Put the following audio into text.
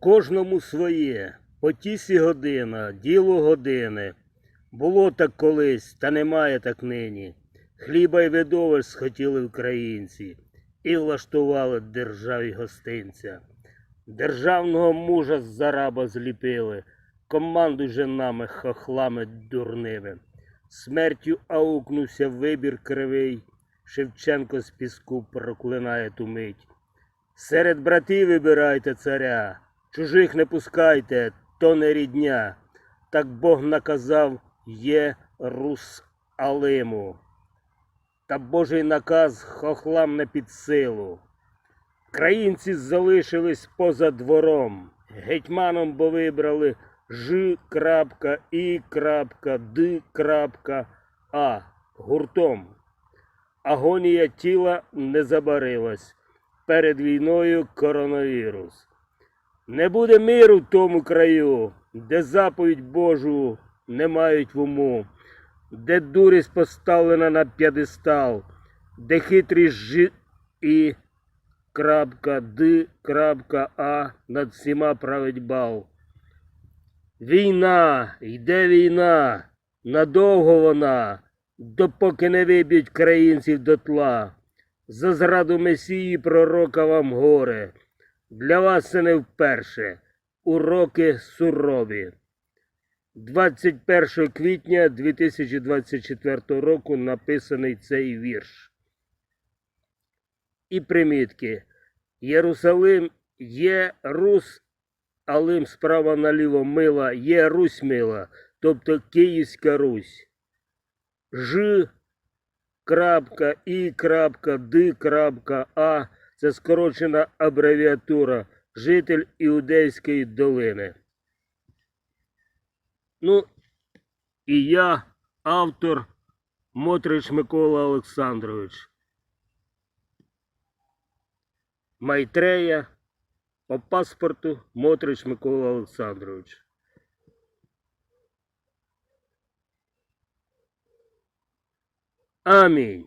Кожному своє, по тісі година, діло години. Було так колись, та немає так нині. Хліба й видовищ схотіли українці і влаштували державі гостинця. Державного мужа з зараба зліпили, командуй же нами хохлами дурними. Смертю аукнувся вибір кривий, Шевченко з піску проклинає ту мить. Серед братів вибирайте царя, чужих не пускайте, то не рідня. Так Бог наказав є рус Алиму. Та Божий наказ хохлам не під силу. Країнці залишились поза двором. Гетьманом бо вибрали Ж. І. крапка, Д. А. гуртом. Агонія тіла не забарилась. Перед війною коронавірус. Не буде миру в тому краю, де заповідь Божу не мають в уму, де дурість поставлена на п'єдестал, де хитрість Ж і крапка Д крапка А над всіма править бал. Війна, йде війна, надовго вона, допоки не виб'ють країнців до тла. За зраду Месії пророка вам горе. Для вас це не вперше. Уроки сурові. 21 квітня 2024 року написаний цей вірш. І примітки. Єрусалим є Рус, Алим справа наліво мила, є Русь мила, тобто Київська Русь. Ж крапка, І крапка, Д крапка, А це скорочена абревіатура житель Іудейської долини. Ну, і я, автор Мотрич Микола Олександрович. Майтрея по паспорту Мотрич Микола Олександрович. Амінь.